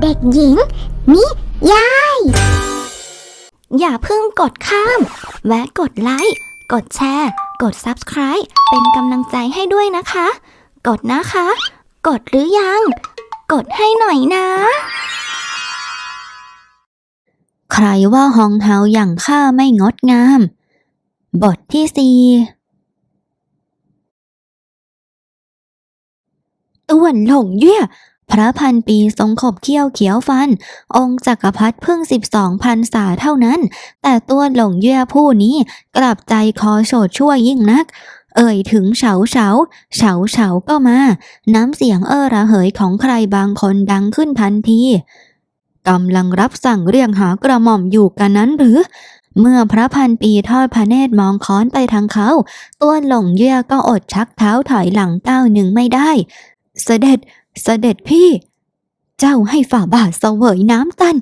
เด็กหญิง นิยาย อย่าเพิ่งกดข้าม แวะกดไลค์ กดแชร์ กด Subscribe เป็นกำลังใจให้ด้วยนะคะ กดนะคะ กดหรือยัง กดให้หน่อยนะ ใครว่าฮองเฮาอย่างข้าไม่งดงาม บทที่สี่ต้วนหลงเย่ พระพันปีทรงขบเขี้ยวเขียวฟัน องค์จักรพรรดิเพิ่งสิบสองพันษาเท่านั้น แต่ตัวหลงเย่ยผู้นี้กลับใจคอโฉดชั่วยิ่งนัก เอ่ยถึงเฉาเฉาเฉาเฉาก็มา น้ำเสียงเอ้อระเหยของใครบางคนดังขึ้นทันทีกำลังรับสั่งเรียกหากระหม่อมอยู่กันนั้นหรือ เมื่อพระพันปีทอดพระเนตรมองค้อนไปทางเขา ตัวหลงเยื่อก็อดชักเท้าถอยหลังก้าวหนึ่งไม่ได้ เสด็จ เสด็จพี่ เจ้าให้ฝ่าบาทเสวยน้ำตัน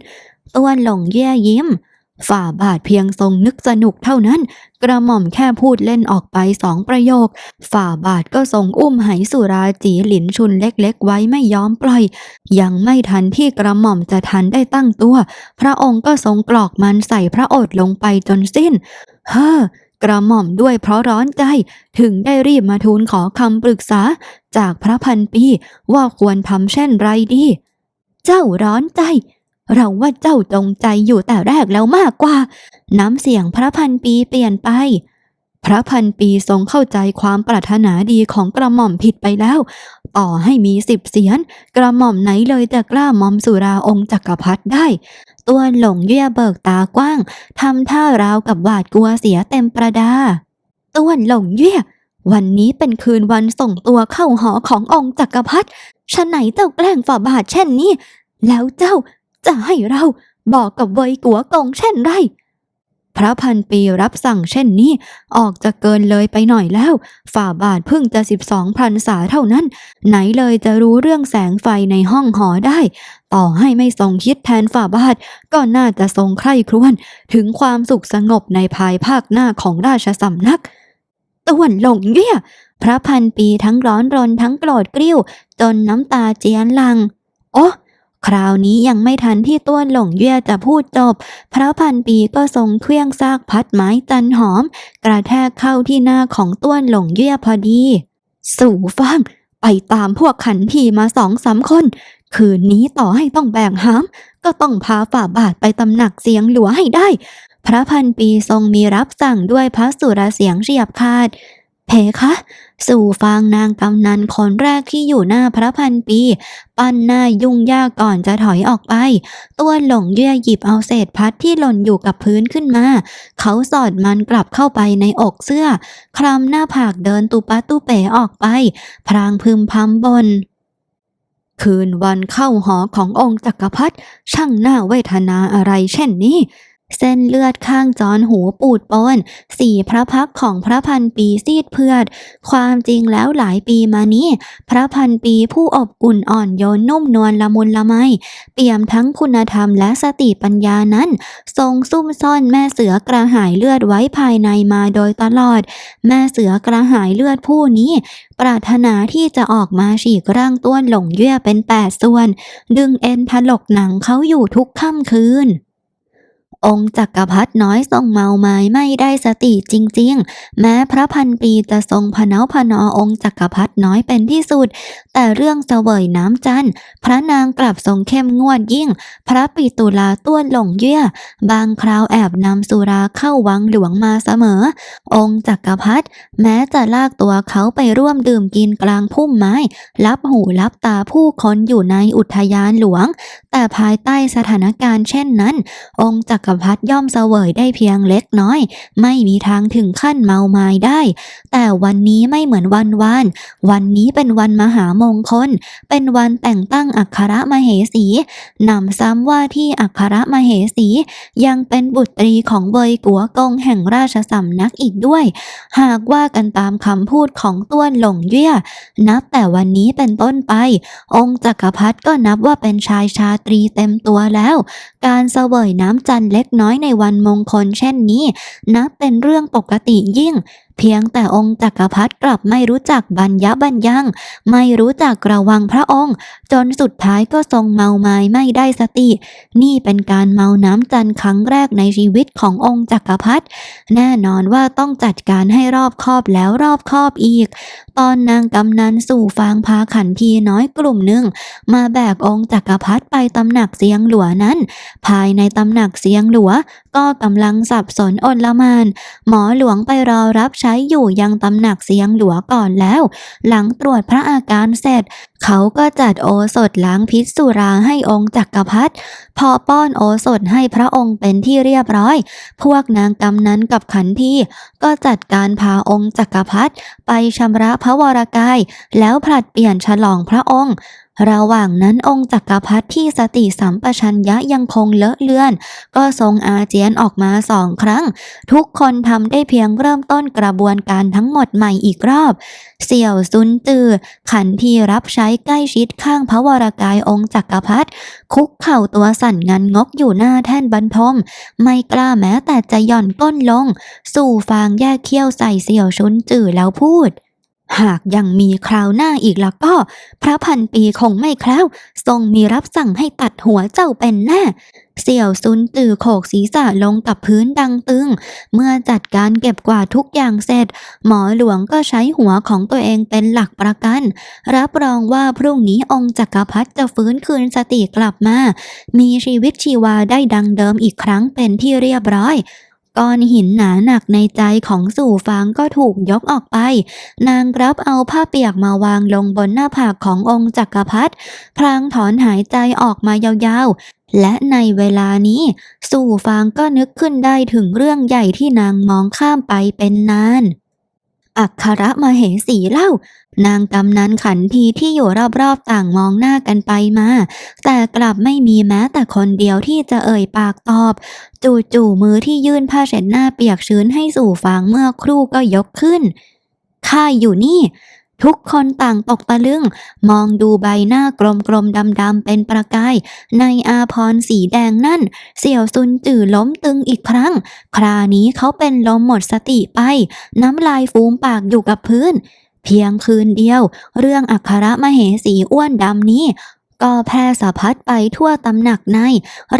ตัวหลงเยื่อยิ้ม ฝ่าบาทเพียงทรงนึกสนุกเท่านั้น กระหม่อมแค่พูดเล่นออกไปสองประโยค ฝ่าบาทก็ทรงอุ้มไหสุราจีหลินชุนเล็กๆ ไว้ไม่ยอมปล่อย ยังไม่ทันที่กระหม่อมจะทันได้ตั้งตัว พระองค์ก็ทรงกรอกมันใส่พระโอษฐ์ลงไปจนสิ้น เฮ้อ กระหม่อมด้วยเพราะร้อนใจถึงได้รีบมาทูลขอคำปรึกษาจากพระพันปีว่าควรทำเช่นไรดี เจ้าร้อนใจ เราว่าเจ้าจงใจอยู่แต่แรกแล้วมากกว่า น้ำเสียงพระพันปีเปลี่ยนไป พระพันปีทรงเข้าใจความปรารถนาดีของกระหม่อมผิดไปแล้ว ต่อให้มีสิบเสียน กระหม่อมไหนเลยจะกล้ามอมสุราองค์จักรพรรดิได้ ตัวหลงเยื่อเบิกตากว้างทำท่าราวกับหวาดกลัวเสียเต็มประดาตัวหลงเยื่อวันนี้เป็นคืนวันส่งตัวเข้าหอขององค์จักรพรรดิฉะไหนเจ้าแกล้งฝ่าบาทเช่นนี้ แล้วเจ้าจะให้เราบอกกับเวยกัวกงเช่นไร พระพันปีรับสั่งเช่นนี้ ออกจะเกินเลยไปหน่อยแล้ว ฝ่าบาทเพิ่งจะสิบสองพันษาเท่านั้น ไหนเลยจะรู้เรื่องแสงไฟในห้องหอได้ ต่อให้ไม่ทรงคิดแทนฝ่าบาท ก็น่าจะทรงใคร่ครวญถึงความสุขสงบในภายภาคหน้าของราชสำนักต้วนหลงเยี่ยพระพันปีทั้งร้อนรนทั้งโกรธกริ้ว จนน้ำตาเจียนลัง โอ้ คราวนี้ยังไม่ทันที่ต้วนหลงเยี่ยจะพูดจบ พระพันปีก็ทรงเคลื่องซากพัดไม้จันหอม กระแทกเข้าที่หน้าของต้วนหลงเยี่ยพอดี สู่ฟังไปตามพวกขันทีมาสองสามคน คืนนี้ต่อให้ต้องแบกหาม ก็ต้องพาฝ่าบาทไปตำหนักเสียงหลัวให้ได้ พระพันปีทรงมีรับสั่งด้วยพระสุรเสียงเฉียบขาด เพคะ สู่ฟางนางกำนันคนแรกที่อยู่หน้าพระพันปี ปั้นหน้ายุ่งยากก่อนจะถอยออกไป ตัวหลงเยื่อหยิบเอาเศษพัดที่หล่นอยู่กับพื้นขึ้นมา เขาสอดมันกลับเข้าไปในอกเสื้อ คลำหน้าผากเดินตุปะตุเป๋ออกไป พรางพึมพำบนคืนวันเข้าหอขององค์จักรพรรดิช่างน่าเวทนาอะไรเช่นนี้ เส้นเลือดข้างจอนหูปูดปนสีพระพักของพระพันปีซีดเพือด ความจริงแล้วหลายปีมานี้ พระพันปีผู้อบอุ่นอ่อนโยนนุ่มนวลละมุนละไม เปี่ยมทั้งคุณธรรมและสติปัญญานั้น ทรงซุ่มซ่อนแม่เสือกระหายเลือดไว้ภายในมาโดยตลอด แม่เสือกระหายเลือดผู้นี้ ปรารถนาที่จะออกมาฉีกร่างต้วนหลงเยื่อเป็นแปดส่วน ดึงเอ็นถลกหนังเขาอยู่ทุกค่ำคืน องค์จักรพรรดิน้อยทรงเมาไม้ไม่ได้สติจริงๆ แม้พระพันปีจะทรงพเนาพนอองค์จักรพรรดิน้อยเป็นที่สุด แต่เรื่องเสวยน้ำจันทร์พระนางกลับทรงเข้มงวดยิ่ง พระปิตุลาต้วนหลงเยื่อ บางคราวแอบนำสุราเข้าวังหลวงมาเสมอ องค์จักรพรรดิแม้จะลากตัวเขาไปร่วมดื่มกินกลางพุ่มไม้รับหูรับตาผู้คนอยู่ในอุทยานหลวง แต่ภายใต้สถานการณ์เช่นนั้น องค์จักรพรรดิย่อมเสวยได้เพียงเล็กน้อย ไม่มีทางถึงขั้นเมาไม้ได้ แต่วันนี้ไม่เหมือนวันวาน วันนี้เป็นวันมหามงคล เป็นวันแต่งตั้งอัครมเหสีนำซ้ำว่าที่อัครมเหสี ยังเป็นบุตรีของเบยกัวกงแห่งราชสำนักอีกด้วย หากว่ากันตามคำพูดของต้วนหลงเยี่ยนับแต่วันนี้เป็นต้นไป องค์จักรพรรดิก็นับว่าเป็นชายชาตรีเต็มตัวแล้ว การเสวยน้ำจันทร์เล็กน้อยในวันมงคลเช่นนี้ นับเป็นเรื่องปกติยิ่ง เพียงแต่องค์จักรพรรดิกลับไม่รู้จักบรรยะบรรยังไม่รู้จักระวังพระองค์ จนสุดท้ายก็ทรงเมาไม้ไม่ได้สติ นี่เป็นการเมาน้ำจันทร์ครั้งแรกในชีวิตขององค์จักรพรรดิแน่นอนว่าต้องจัดการให้รอบคอบแล้วรอบคอบอีก ตอนนางกำนันสู่ฟางพาขันทีน้อยกลุ่มหนึ่งมาแบกองค์จักรพรรดิไปตำหนักเสียงหลัวนั้นภายในตำหนักเสียงหลัว ก็กำลังสับสนอนละมาน หมอหลวงไปรอรับใช้อยู่ยังตำหนักเสียงหลัวก่อนแล้ว หลังตรวจพระอาการเสร็จ เขาก็จัดโอสถล้างพิษสุราให้องค์จักรพรรดิพอป้อนโอสถให้พระองค์เป็นที่เรียบร้อย พวกนางกำนันกับขันทีก็จัดการพาองค์จักรพรรดิไปชำระพระวรกาย แล้วผลัดเปลี่ยนฉลองพระองค์ ระหว่างนั้นองค์จักรพรรดิที่สติสัมปชัญญะยังคงเลอะเลือน ก็ทรงอาเจียนออกมาสองครั้ง ทุกคนทำได้เพียงเริ่มต้นกระบวนการทั้งหมดใหม่อีกรอบ เสี่ยวซุนตือ ขันทีรับใช้ใกล้ชิดข้างพระวรกายองค์จักรพรรดิคุกเข่าตัวสั่นงันงกอยู่หน้าแท่นบรรทม ไม่กล้าแม้แต่จะหย่อนก้นลง สู่ฟางแยกเขี้ยวใส่เสี่ยวชุนจือแล้วพูด หากยังมีคราวหน้าอีกแล้วก็ พระพันปีคงไม่แคล้ว ทรงมีรับสั่งให้ตัดหัวเจ้าเป็นแน่ เสี่ยวซุนตือโขกศีรษะลงกับพื้นดังตึง เมื่อจัดการเก็บกวาดทุกอย่างเสร็จ หมอหลวงก็ใช้หัวของตัวเองเป็นหลักประกัน รับรองว่าพรุ่งนี้องค์จักรพรรดิจะฟื้นคืนสติกลับมา มีชีวิตชีวาได้ดังเดิมอีกครั้งเป็นที่เรียบร้อย ก้อนหินหนาหนักในใจของสู่ฟางก็ถูกยกออกไป นางรับเอาผ้าเปียกมาวางลงบนหน้าผากขององค์จักรพรรดิพลางถอนหายใจออกมายาวๆ และในเวลานี้ สู่ฟางก็นึกขึ้นได้ถึงเรื่องใหญ่ที่นางมองข้ามไปเป็นนาน อักขระมเหสีเล่า นางกำนันขันทีที่อยู่รอบๆต่างมองหน้ากันไปมา แต่กลับไม่มีแม้แต่คนเดียวที่จะเอ่ยปากตอบ จู่ๆมือที่ยื่นผ้าเช็ดหน้าเปียกชื้นให้สู่ฟางเมื่อครู่ก็ยกขึ้นข้าอยู่นี่ ทุกคนต่างตกตะลึง มองดูใบหน้ากลมๆดำๆเป็นประกาย ในอาพรสีแดงนั่น เสี่ยวซุนจื่อล้มตึงอีกครั้ง คราวนี้เขาเป็นลมหมดสติไป น้ำลายฟูมปากอยู่กับพื้น เพียงคืนเดียว เรื่องอัครมเหสีอ้วนดำนี้ ก็แพร่สะพัดไปทั่วตำหนักใน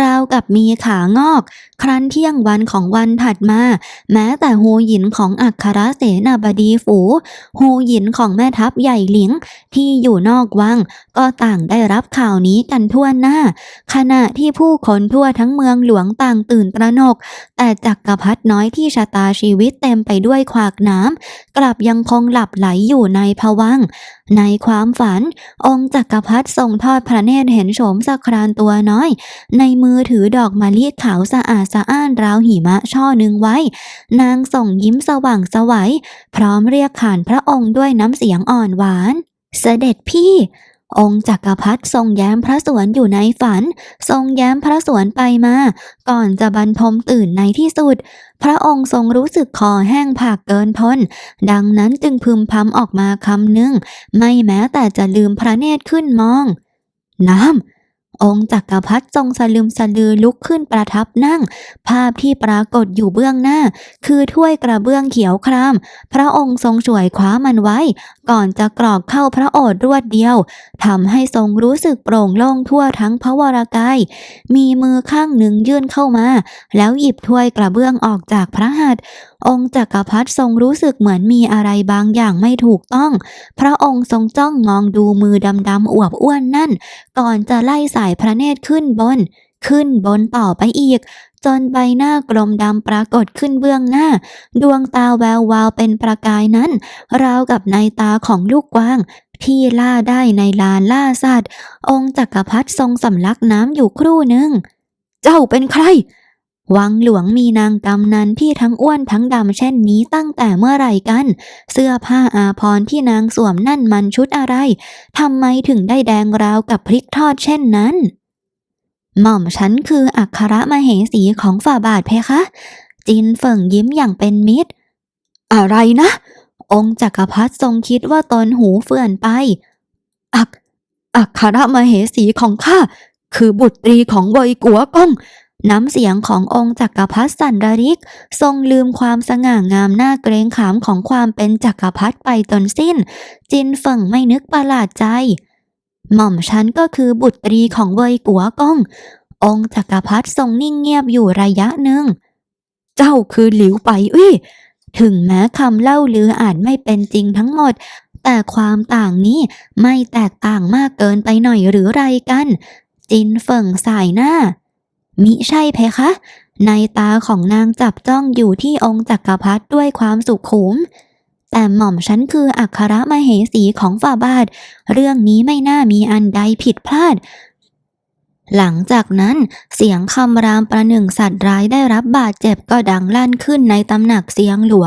ราวกับมีขางอก ครั้นเที่ยงวันของวันถัดมา แม้แต่ฮูหยินของอัครเสนาบดีฝูฮูหยินของแม่ทัพใหญ่หลิง ที่อยู่นอกวัง ก็ต่างได้รับข่าวนี้กันทั่วหน้า ขณะที่ผู้คนทั่วทั้งเมืองหลวงต่างตื่นตระหนก แต่จักรพรรดิน้อยที่ชะตาชีวิตเต็มไปด้วยขวากน้ำกลับยังคงหลับไหลอยู่ในภวังในความฝัน องค์จักรพรรดิทรงทอดพระเนตรเห็นโฉมสักครานตัวน้อย ในมือถือดอกมะลิขาวสะอาดสะอ้านราวหิมะช่อหนึ่งไว้ นางส่งยิ้มสว่างสวัย พร้อมเรียกขานพระองค์ด้วยน้ำเสียงอ่อนหวาน เสด็จพี่องค์จักรพรรดิทรงแย้มพระสวนอยู่ในฝัน ทรงแย้มพระสวนไปมา ก่อนจะบรรทมตื่นในที่สุด พระองค์ทรงรู้สึกคอแห้งผากเกินทน ดังนั้นจึงพึมพำออกมาคำหนึ่ง ไม่แม้แต่จะลืมพระเนตรขึ้นมอง น้ำองค์จักรพรรดิทรงสลืมสลือลุกขึ้นประทับนั่ง ภาพที่ปรากฏอยู่เบื้องหน้า คือถ้วยกระเบื้องเขียวคราม พระองค์ทรงช่วยคว้ามันไว้ ก่อนจะกรอกเข้าพระโอษฐ์รวดเดียวทำให้ทรงรู้สึกโปร่งโล่งทั่วทั้งพระวรกายมีมือข้างหนึ่งยื่นเข้ามา แล้วหยิบถ้วยกระเบื้องออกจากพระหัตถ์องค์จักรพรรดิทรงรู้สึกเหมือนมีอะไรบางอย่างไม่ถูกต้อง พระองค์ทรงจ้องมองดูมือดำๆอวบอ้วนนั่น ก่อนจะไล่สายพระเนตรขึ้นบน ขึ้นบนต่อไปอีก จนใบหน้ากลมดำปรากฏขึ้นเบื้องหน้า ดวงตาแวววาวเป็นประกายนั้น ราวกับในตาของลูกกวางที่ล่าได้ในลานล่าสัตว์ องค์จักรพรรดิทรงสำลักน้ำอยู่ครู่หนึ่ง เจ้าเป็นใคร วังหลวงมีนางกำนันที่ทั้งอ้วนทั้งดำเช่นนี้ตั้งแต่เมื่อไหร่กัน เสื้อผ้าอาภรที่นางสวมนั่นมันชุดอะไร ทำไมถึงได้แดงราวกับพริกทอดเช่นนั้น หม่อมฉันคืออัครมเหสีของฝ่าบาทเพคะ จินเฟิงยิ้มอย่างเป็นมิตร อะไรนะ องค์จักรพรรดิทรงคิดว่าตนหูเฟื่อนไป อัก อัครมเหสีของข้าคือบุตรีของเวยกัวกงน้ำเสียงขององค์จักรพรรดิสันดาริก ทรงลืมความสง่างามหน่าเกรงขามของความเป็นจักรพรรดิไปจนสิ้น จินเฟิงไม่นึกประหลาดใจ หม่อมฉันก็คือบุตรีของเวยกัวกงองค์จักรพรรดิทรงนิ่งเงียบอยู่ระยะหนึ่ง เจ้าคือหลิวไปอุ้ยถึงแม้คำเล่าลืออาจไม่เป็นจริงทั้งหมด แต่ความต่างนี้ไม่แตกต่างมากเกินไปหน่อยหรือไรกัน จินเฟิงสายหน้า มิใช่เพคะ ในตาของนางจับจ้องอยู่ที่องค์จักรพรรดิด้วยความสุขุม แต่หม่อมฉันคืออัครมเหสีของฝ่าบาท เรื่องนี้ไม่น่ามีอันใดผิดพลาด หลังจากนั้นเสียงคำรามประหนึ่งสัตว์ร้ายได้รับบาดเจ็บก็ดังลั่นขึ้นในตำหนักเสียงหลัว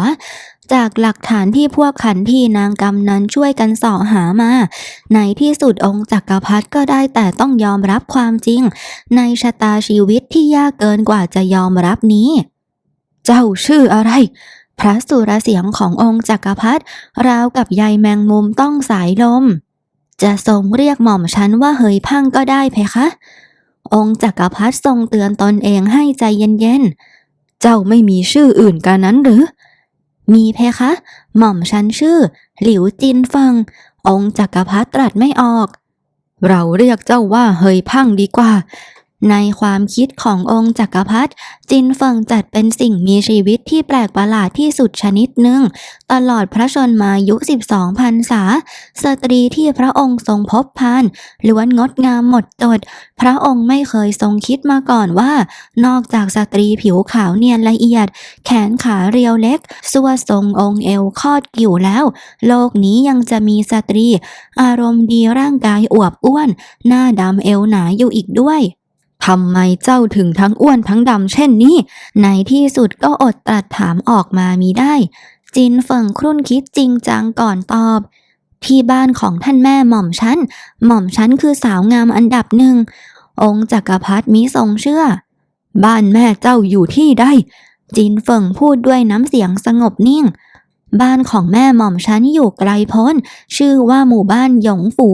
จากหลักฐานที่พวกขันทีนางกำนั้นช่วยกันสาะหามา ในที่สุดองค์จักรพรรดิก็ได้แต่ต้องยอมรับความจริง ในชะตาชีวิตที่ยากเกินกว่าจะยอมรับนี้ เจ้าชื่ออะไร พระสุรเสียงขององค์จักรพรรดิราวกับใยแมงมุมต้องสายลม จะทรงเรียกหม่อมฉันว่าเฮยพังก็ได้เพคะ องค์จักรพรรดิทรงเตือนตนเองให้ใจเย็นๆ เจ้าไม่มีชื่ออื่นกันนั้นหรือ มีเพคะ หม่อมฉันชื่อ หลิวจินฟัง องค์จักรพรรดิตรัสไม่ออก เราเรียกเจ้าว่าเฮยพังดีกว่า ในความคิดขององค์จักรพรรดิจินเฟิงจัดเป็นสิ่งมีชีวิตที่แปลกประหลาดที่สุดชนิดหนึ่ง ตลอดพระชนมายุ 12พรรษา สตรีที่พระองค์ทรงพบพานล้วนงดงามหมดจด พระองค์ไม่เคยทรงคิดมาก่อนว่า นอกจากสตรีผิวขาวเนียนละเอียด แขนขาเรียวเล็กสัวทรงองค์เอวคอดกิ่วแล้ว โลกนี้ยังจะมีสตรี อารมณ์ดีร่างกายอวบอ้วน หน้าดำเอวหนาอยู่อีกด้วย ทำไมเจ้าถึงทั้งอ้วนทั้งดำเช่นนี้ ในที่สุดก็อดตรัสถามออกมามีได้ จินเฟิงครุ่นคิดจริงจังก่อนตอบ ที่บ้านของท่านแม่หม่อมฉัน หม่อมฉันคือสาวงามอันดับหนึ่ง องค์จักรพรรดิมิทรงเชื่อ บ้านแม่เจ้าอยู่ที่ใดจินเฟิงพูดด้วยน้ำเสียงสงบนิ่ง บ้านของแม่หม่อมฉันอยู่ไกลโพ้น ชื่อว่าหมู่บ้านหยงฝู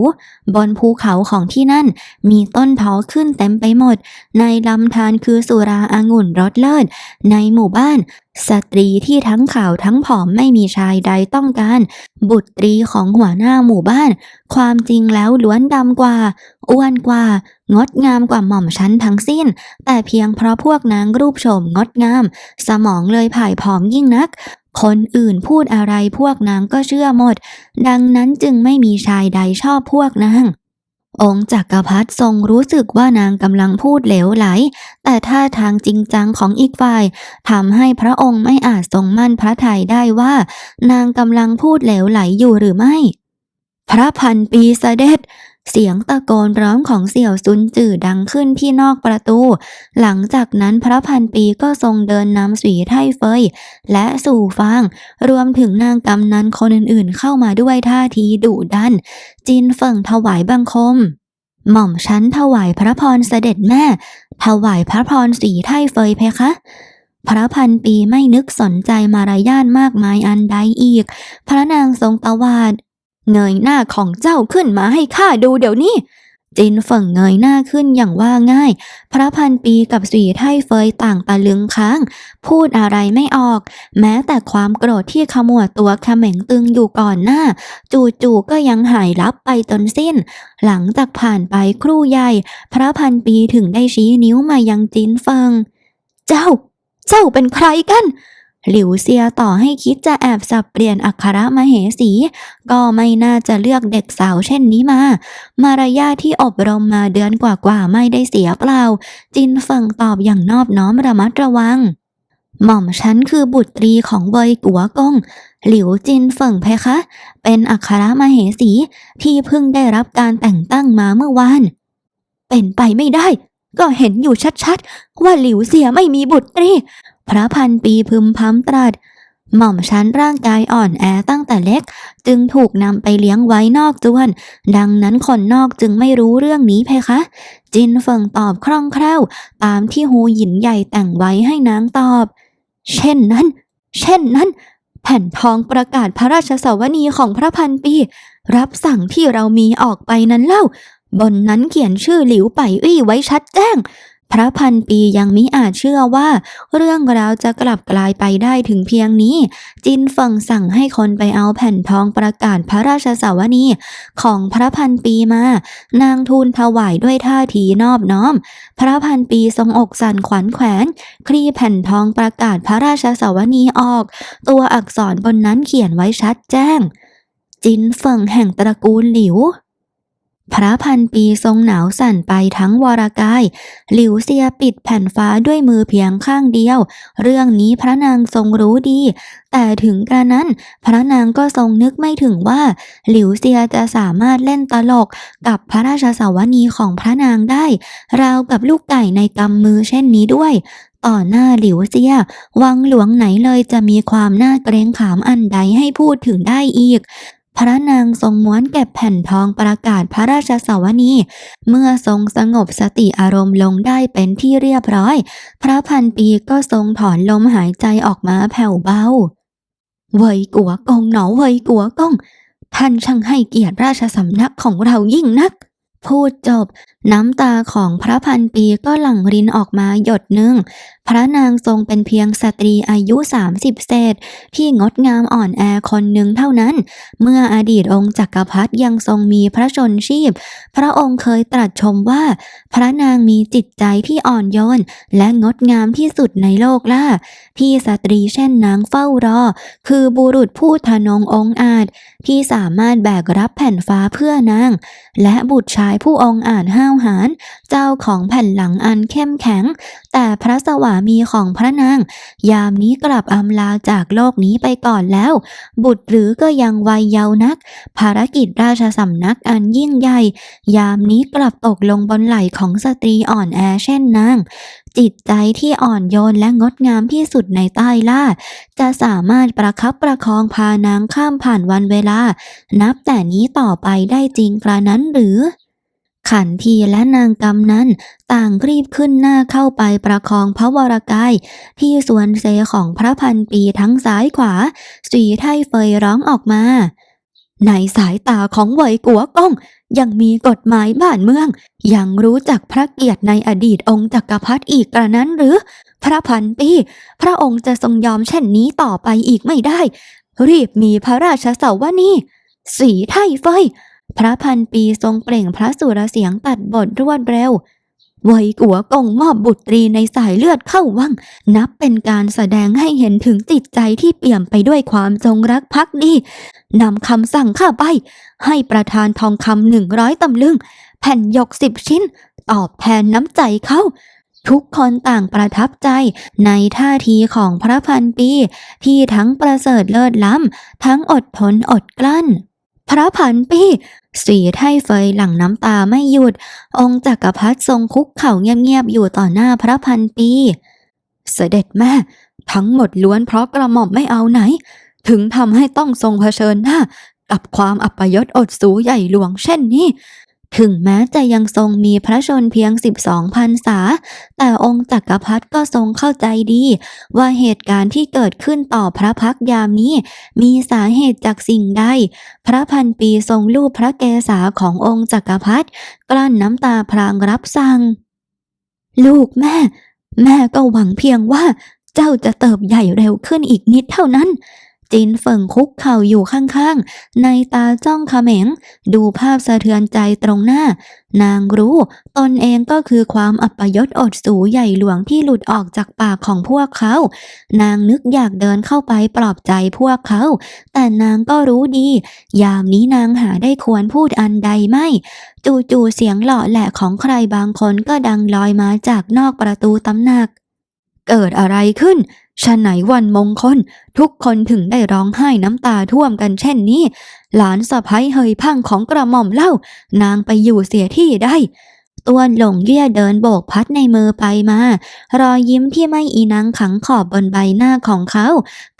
บนภูเขาของที่นั่นมีต้นทอขึ้นเต็มไปหมด ในลำธารคือสุราอางุ่นรสเลิศ ในหมู่บ้าน สตรีที่ทั้งขาวทั้งผอมไม่มีชายใดต้องการ บุตรีของหัวหน้าหมู่บ้าน ความจริงแล้วล้วนดำกว่า อ้วนกว่า งดงามกว่าหม่อมชั้นทั้งสิ้น แต่เพียงเพราะพวกนางรูปโฉมงดงาม สมองเลยผ่ายผอมยิ่งนักคนอื่นพูดอะไรพวกนางก็เชื่อหมด ดังนั้นจึงไม่มีชายใดชอบพวกนาง องค์จักรพรรดิทรงรู้สึกว่านางกำลังพูดเหลวไหล แต่ท่าทางจริงจังของอีกฝ่ายทำให้พระองค์ไม่อาจทรงมั่นพระทัยได้ว่า นางกำลังพูดเหลวไหลอยู่หรือไม่ พระพันปีเสด็จ เสียงตะโกนร้องของเสี่ยวซุนจื่อดังขึ้นที่นอกประตู หลังจากนั้นพระพันปีก็ทรงเดินนำสีไทเฟย และสู่ฟาง รวมถึงนางกำนันคนอื่นๆ เข้ามาด้วยท่าทีดุดัน จินเฟิงถวายบังคม หม่อมชั้นถวายพระพรเสด็จแม่ ถวายพระพรสีไทเฟยเพคะพระพันปีไม่นึกสนใจมารยาทมากมายอันใดอีก พระนางทรงตวาด เงยหน้าของเจ้าขึ้นมาให้ข้าดูเดี๋ยวนี้จินเฟิงเงยหน้าขึ้นอย่างว่าง่าย พระพันปีกับสีไทเฟยต่างตะลึงค้าง พูดอะไรไม่ออก แม้แต่ความโกรธที่ขมวดตัวขม็งตึงอยู่ก่อนหน้า จู่ๆก็ยังหายลับไปจนสิ้น หลังจากผ่านไปครู่ใหญ่ พระพันปีถึงได้ชี้นิ้วมายังจินเฟิง เจ้า เจ้าเป็นใครกัน หลิวเซียต่อให้คิดจะแอบสับเปลี่ยนอัคระมเหสี ก็ไม่น่าจะเลือกเด็กสาวเช่นนี้มา มารยาทที่อบรมมาเดือนกว่าๆไม่ได้เสียเปล่า จินเฟิงตอบอย่างนอบน้อมระมัดระวัง หม่อมฉันคือบุตรีของเวยกัวกง หลิวจินเฟิงเพคะ เป็นอัครมเหสีที่เพิ่งได้รับการแต่งตั้งมาเมื่อวาน เป็นไปไม่ได้ก็เห็นอยู่ชัดๆ ว่าหลิวเสียไม่มีบุตรี พระพันปีพึมพำตรัส หม่อมฉันร่างกายอ่อนแอตั้งแต่เล็ก จึงถูกนำไปเลี้ยงไว้นอกจวน ดังนั้นคนนอกจึงไม่รู้เรื่องนี้เพคะ จินเฟิงตอบคล่องแคล่ว ตามที่ฮูหยินใหญ่แต่งไว้ให้นางตอบ เช่นนั้น เช่นนั้น แผ่นทองประกาศพระราชสวนีของพระพันปี รับสั่งที่เรามีออกไปนั้นเล่า บนนั้นเขียนชื่อหลิวไปอี้ไว้ชัดแจ้ง พระพันปียังมิอาจเชื่อว่า เรื่องราวจะกลับกลายไปได้ถึงเพียงนี้ จินเฟิงสั่งให้คนไปเอาแผ่นทองประกาศพระราชสาวนีของพระพันปีมา นางทูลถวายด้วยท่าทีนอบน้อม พระพันปีทรงอกสั่นขวัญแขวนคลี่แผ่นทองประกาศพระราชสาวนีออก ตัวอักษรบนนั้นเขียนไว้ชัดแจ้ง จินเฟิงแห่งตระกูลหลิว พระพันปีทรงหนาวสั่นไปทั้งวรกาย หลิวเซียปิดแผ่นฟ้าด้วยมือเพียงข้างเดียว เรื่องนี้พระนางทรงรู้ดี แต่ถึงกระนั้น พระนางก็ทรงนึกไม่ถึงว่า หลิวเซียจะสามารถเล่นตลกกับพระราชสาวนีของพระนางได้ ราวกับลูกไก่ในกำมือเช่นนี้ด้วยต่อหน้าหลิวเซีย วังหลวงไหนเลยจะมีความน่าเกรงขามอันใดให้พูดถึงได้อีก พระนางทรงม้วนเก็บแผ่นทองประกาศพระราชสวนีเมื่อทรงสงบสติอารมณ์ลงได้เป็นที่เรียบร้อย พระพันปีก็ทรงถอนลมหายใจออกมาแผ่วเบาเว่ยกัวกงหนอเว่ยกัวกงท่านช่างให้เกียรติราชสำนักของเรายิ่งนัก พูดจบ น้ำตาของพระพันปีก็หลั่งรินออกมาหยดหนึ่ง พระนางทรงเป็นเพียงสตรีอายุ 30 เศษ ที่งดงามอ่อนแอคนหนึ่งเท่านั้น เมื่ออดีตองค์จักรพรรดิยังทรงมีพระชนชีพ พระองค์เคยตรัสชมว่า พระนางมีจิตใจที่อ่อนโยน และงดงามที่สุดในโลกล่าที่สตรีเช่นนางเฝ้ารอ คือบุรุษผู้ทะนงองอาจ ที่สามารถแบกรับแผ่นฟ้าเพื่อนาง และบุตรชายผู้องอาจห้าวหาญเจ้าของแผ่นหลังอันเข้มแข็ง แต่พระสวามีของพระนาง ยามนี้กลับอำลาจากโลกนี้ไปก่อนแล้ว บุตรหรือก็ยังวัยเยาว์นัก ภารกิจราชสำนักอันยิ่งใหญ่ ยามนี้กลับตกลงบนไหล่ของสตรีอ่อนแอเช่นนางจิตใจที่อ่อนโยนและงดงามที่สุดในใต้ล่า จะสามารถประคับประคองพานางข้ามผ่านวันเวลา นับแต่นี้ต่อไปได้จริงกระนั้นหรือ ขันทีและนางกำนั้น ต่างรีบขึ้นหน้าเข้าไปประคองพระวรกาย ที่สวนเซของพระพันปีทั้งซ้ายขวา สีไทยเฟยร้องออกมา ในสายตาของเหวยกัวก้อง ยังมีกฎหมายบ้านเมือง ยังรู้จักพระเกียรติในอดีตองค์จักรพรรดิอีกกระนั้นหรือ พระพันปี พระองค์จะทรงยอมเช่นนี้ต่อไปอีกไม่ได้ รีบมีพระราชสาวนีสีไทยเฟย พระพันปีทรงเปล่งพระสุรเสียงตัดบทรวดเร็วไวยกัวกงมอบบุตรีในสายเลือดเข้าวัง นับเป็นการแสดงให้เห็นถึงจิตใจที่เปี่ยมไปด้วยความจงรักภักดีนำคำสั่งข้าไป ให้ประธานทองคำหนึ่งร้อยตำลึง แผ่นหยกสิบชิ้น ตอบแทนน้ำใจเขาทุกคนต่างประทับใจในท่าทีของพระพันปี ที่ทั้งประเสริฐเลิศล้ำ ทั้งอดทนอดกลั้น พระพันปีสีไทเฟยหลั่งน้ำตาไม่หยุด องค์จักรพรรดิทรงคุกเข่าเงียบๆอยู่ต่อหน้าพระพันปี เสด็จแม่ ทั้งหมดล้วนเพราะกระหม่อมไม่เอาไหน ถึงทำให้ต้องทรงเผชิญหน้า กับความอัปยศอดสูใหญ่หลวงเช่นนี้ ถึงแม้จะยังทรงมีพระชนเพียง 12พรรษา แต่องค์จักรพรรดิก็ทรงเข้าใจดี ว่าเหตุการณ์ที่เกิดขึ้นต่อพระพักยามนี้ มีสาเหตุจากสิ่งใด พระพันปีทรงลูบพระเกศาขององค์จักรพรรดิกลั้นน้ำตาพรางรับสั่ง ลูกแม่ แม่ก็หวังเพียงว่า เจ้าจะเติบใหญ่เร็วขึ้นอีกนิดเท่านั้น จินเฟิงคุกเข่าอยู่ข้างๆ ในตาจ้องเขม็ง ดูภาพสะเทือนใจตรงหน้า นางรู้ตนเองก็คือความอัปยศอดสูใหญ่หลวงที่หลุดออกจากปากของพวกเขา นางนึกอยากเดินเข้าไปปลอบใจพวกเขา แต่นางก็รู้ดี ยามนี้นางหาได้ควรพูดอันใดไม่จู่ๆเสียงหล่อแหละของใครบางคนก็ดังลอยมาจากนอกประตูตำหนัก เกิดอะไรขึ้น ชาไหนวันมงคล ทุกคนถึงได้ร้องไห้น้ำตาท่วมกันเช่นนี้ หลานสะพ้ยเฮยพังของกระหม่อมเล่า นางไปอยู่เสียที่ได้ ตัวหลงเยี่ยเดินโบกพัดในมือไปมา รอยยิ้มที่ไม่อีนังขังขอบบนใบหน้าของเขา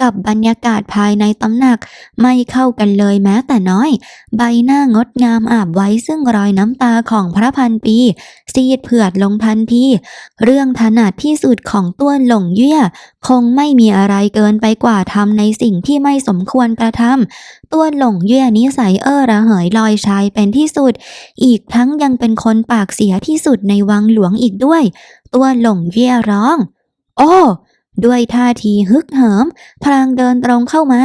กับบรรยากาศภายในตำหนัก ไม่เข้ากันเลยแม้แต่น้อย ใบหน้างดงามอาบไว้ซึ่งรอยน้ำตาของพระพันปี ซีดเผือดลงทันทีเรื่องถนัดที่สุดของตัวหลงเยี่ยคงไม่มีอะไรเกินไปกว่าทำในสิ่งที่ไม่สมควรกระทำตัวหลงเยี่ยนิสัยเอ้อระเหยลอยชายเป็นที่สุด อีกทั้งยังเป็นคนปากเสียยที่สุดในวังหลวงอีกด้วย ตัวหลงเย่ยร้อง โอ้ด้วยท่าทีฮึกเหิม พลางเดินตรงเข้ามา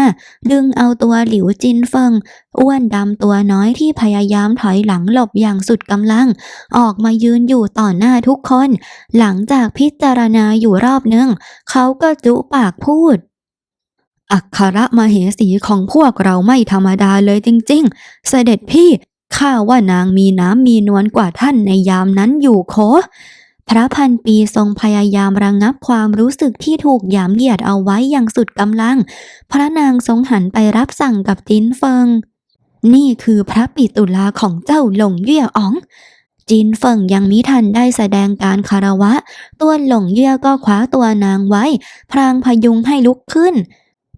ดึงเอาตัวหลิวจินเฟิง อ้วนดำตัวน้อยที่พยายามถอยหลังหลบอย่างสุดกำลัง ออกมายืนอยู่ต่อหน้าทุกคน หลังจากพิจารณาอยู่รอบนึง เขาก็จุปากพูด อักขระมเหสีของพวกเราไม่ธรรมดาเลยจริง ๆ เสด็จพี่ ข้าว่านางมีน้ำมีนวลกว่าท่านในยามนั้นอยู่โคพระพันปีทรงพยายามระงงับความรู้สึกที่ถูกหยามเหยียดเอาไว้อย่างสุดกำลัง พระนางทรงหันไปรับสั่งกับจินเฟิง นี่คือพระปิตุลาของเจ้าหลงเย่ยอ๋อง จินเฟิงยังมิทันได้แสดงการคารวะ ตัวหลงเย่ยก็คว้าตัวนางไว้ พรางพยุงให้ลุกขึ้น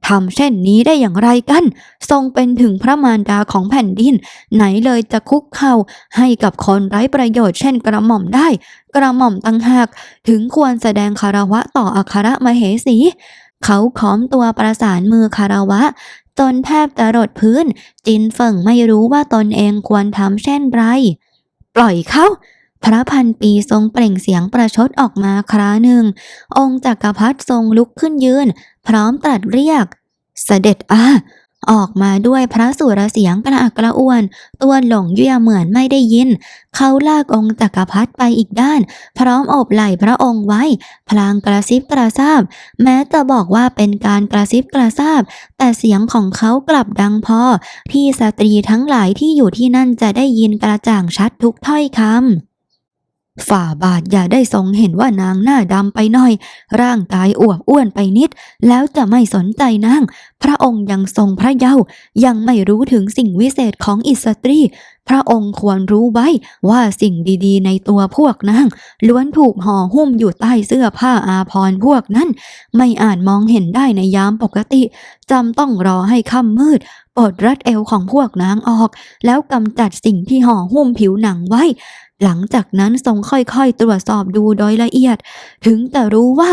ทำเช่นนี้ได้อย่างไรกัน ทรงเป็นถึงพระมารดาของแผ่นดิน ไหนเลยจะคุกเข่าให้กับคนไร้ประโยชน์เช่นกระหม่อมได้ กระหม่อมตั้งหาก ถึงควรแสดงคารวะต่ออัครมเหสี เขาค้อมตัวประสานมือคารวะจนแทบจะรดพื้น จินเฟิงไม่รู้ว่าตนเองควรทำเช่นไร ปล่อยเขา พระพันปีทรงเปล่งเสียงประชดออกมาคราหนึ่ง องค์จักรพรรดิทรงลุกขึ้นยืน พร้อมตรัสเรียก เสด็จอาออกมาด้วยพระสุรเสียงกระอักกระอ่วน ตัวหลงเยื่อเหมือนไม่ได้ยิน เขาลากองค์จักรพรรดิไปอีกด้าน พร้อมอบไหล่พระองค์ไว้ พลางกระซิบกระซาบ แม้จะบอกว่าเป็นการกระซิบกระซาบ แต่เสียงของเขากลับดังพอ ที่สตรีทั้งหลายที่อยู่ที่นั่นจะได้ยินกระจ่างชัดทุกถ้อยคำ ฝ่าบาทอย่าได้ทรงเห็นว่านางหน้าดำไปหน่อย ร่างกายอวบอ้วนไปนิด แล้วจะไม่สนใจนาง พระองค์ยังทรงพระเยาว์ยังไม่รู้ถึงสิ่งวิเศษของอิสตรี พระองค์ควรรู้ไว้ว่าสิ่งดีๆ ในตัวพวกนางล้วนถูกห่อหุ้มอยู่ใต้เสื้อผ้าอาภรณ์พวกนั้น ไม่อาจมองเห็นได้ในยามปกติจำต้องรอให้ค่ำมืดปลดรัดเอวของพวกนางออก แล้วกำจัดสิ่งที่ห่อหุ้มผิวหนังไว้ หลังจากนั้นทรงค่อยๆ ตรวจสอบดูโดยละเอียด ถึงจะรู้ว่า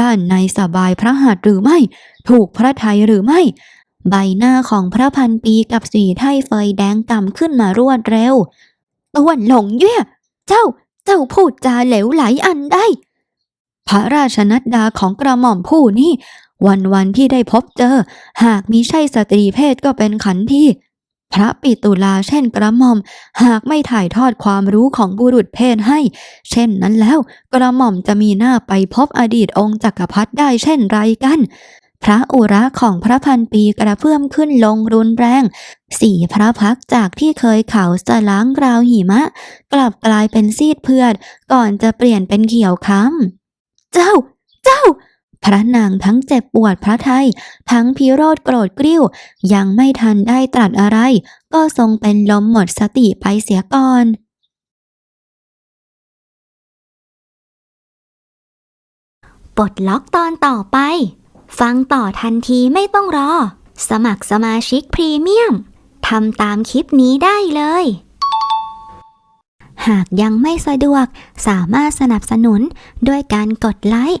ด้านในสบายพระหัตถ์หรือไม่ ถูกพระทัยหรือไม่ ใบหน้าของพระพันปีกับสีไทเฟยแดงกำขึ้นมารวดเร็วต้วนหลงเย่เจ้า เจ้าพูดจาเหลวไหลอันได้ พระราชนัดดาของกระหม่อมผู้นี้วันวันๆที่ได้พบเจอ หากมิใช่สตรีเพศก็เป็นขันที่ พระปิตุลาเช่นกระหม่อม หากไม่ถ่ายทอดความรู้ของบุรุษเพศให้ เช่นนั้นแล้วกระหม่อมจะมีหน้าไปพบอดีตองค์จักรพรรดิได้เช่นไรกัน พระอุระของพระพันปีกระเพื่อมขึ้นลงรุนแรง สีพระพักจากที่เคยขาวสล้างราวหิมะ กลับกลายเป็นซีดเพือด ก่อนจะเปลี่ยนเป็นเขียวค้ำเจ้า เจ้า พระนางทั้งเจ็บปวดพระทัยทั้งพิโรธโกรธกริ้ว ยังไม่ทันได้ตรัสอะไร ก็ทรงเป็นลมหมดสติไปเสียก่อนปลดล็อกตอนต่อไป ฟังต่อทันทีไม่ต้องรอ สมัครสมาชิกพรีเมียมทำตามคลิปนี้ได้เลย หากยังไม่สะดวกสามารถสนับสนุนด้วยการกดไลค์